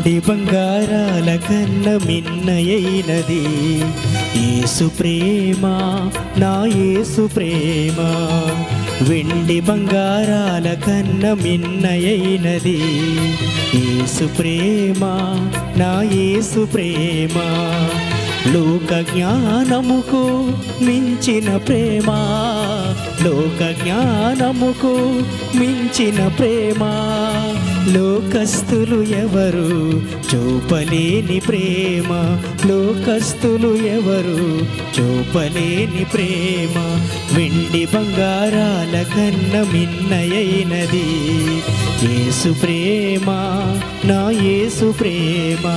వెండి బంగారాల కన్న మిన్నయైనది. ఏసు ప్రేమ నా ఏసు ప్రేమ. వెండి బంగారాల కన్న మిన్నయైనది. ఏసు ప్రేమ నా ఏసు ప్రేమ. లోక జ్ఞానముకు మించిన ప్రేమ. లోక జ్ఞానముకు మించిన ప్రేమ. లోకస్తులు ఎవరు చూపలేని ప్రేమ. లోకస్తులు ఎవరు చూపలేని ప్రేమ. వెండి బంగారాల కన్న మిన్నయైనది యేసు ప్రేమ నా యేసు ప్రేమ.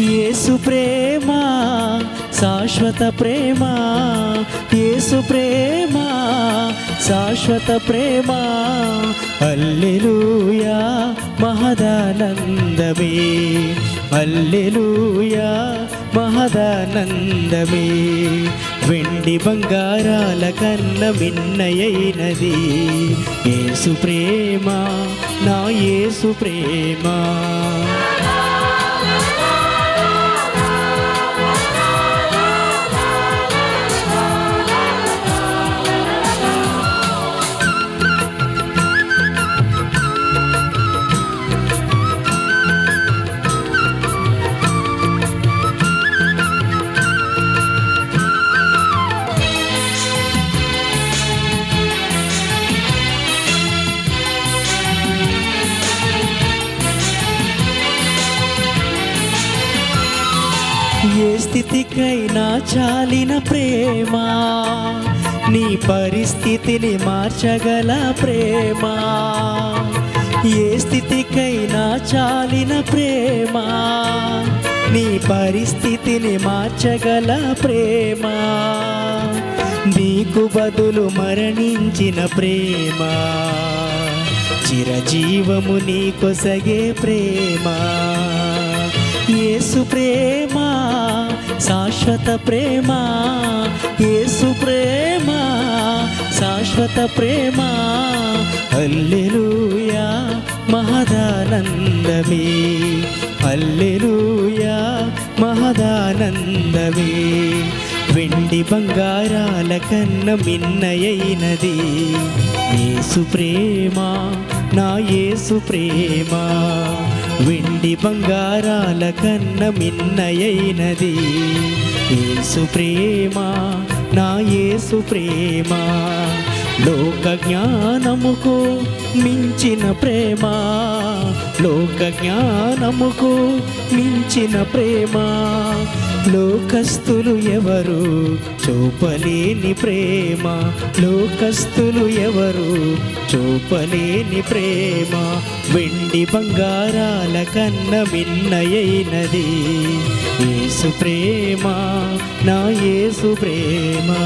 యేసు ప్రేమ శాశ్వత ప్రేమ యేసు ప్రేమ శాశ్వత ప్రేమ. అల్లెలూయా మహదానందమే. అల్లెలూయా మహదానందమే. వెండి బంగారాల కన్న మిన్నయైనది. ఏసు ప్రేమ నా ఏసు ప్రేమ. ఏ స్థితికైనా చాలిన ప్రేమ నీ పరిస్థితిని మార్చగల ప్రేమ. ఏ స్థితికైనా చాలిన ప్రేమ నీ పరిస్థితిని మార్చగల ప్రేమ. నీకు బదులు మరణించిన ప్రేమ చిరజీవము నీకొసగే ప్రేమ. యేసు ప్రేమ శాశ్వత ప్రేమ యేసు ప్రేమ శాశ్వత ప్రేమ. అల్లెలుయా మహదానందమే. అల్లెలుయా మహదానందమే. వెండి బంగారాల కన్న మిన్నయైనది. యేసు ప్రేమ నా యేసు ప్రేమ. వెండి బంగారాల కన్న మిన్నయైనది. ఏసు ప్రేమ నా యేసు ప్రేమ. లోక జ్ఞానముకు మించిన ప్రేమ. లోక జ్ఞానముకు మించిన ప్రేమ. లోకస్తులు ఎవరు చూపలేని ప్రేమ. లోకస్తులు ఎవరు చూపలేని ప్రేమ. వెండి బంగారాల కన్న మిన్నయైనది ఏసు ప్రేమ నా ఏసు ప్రేమ.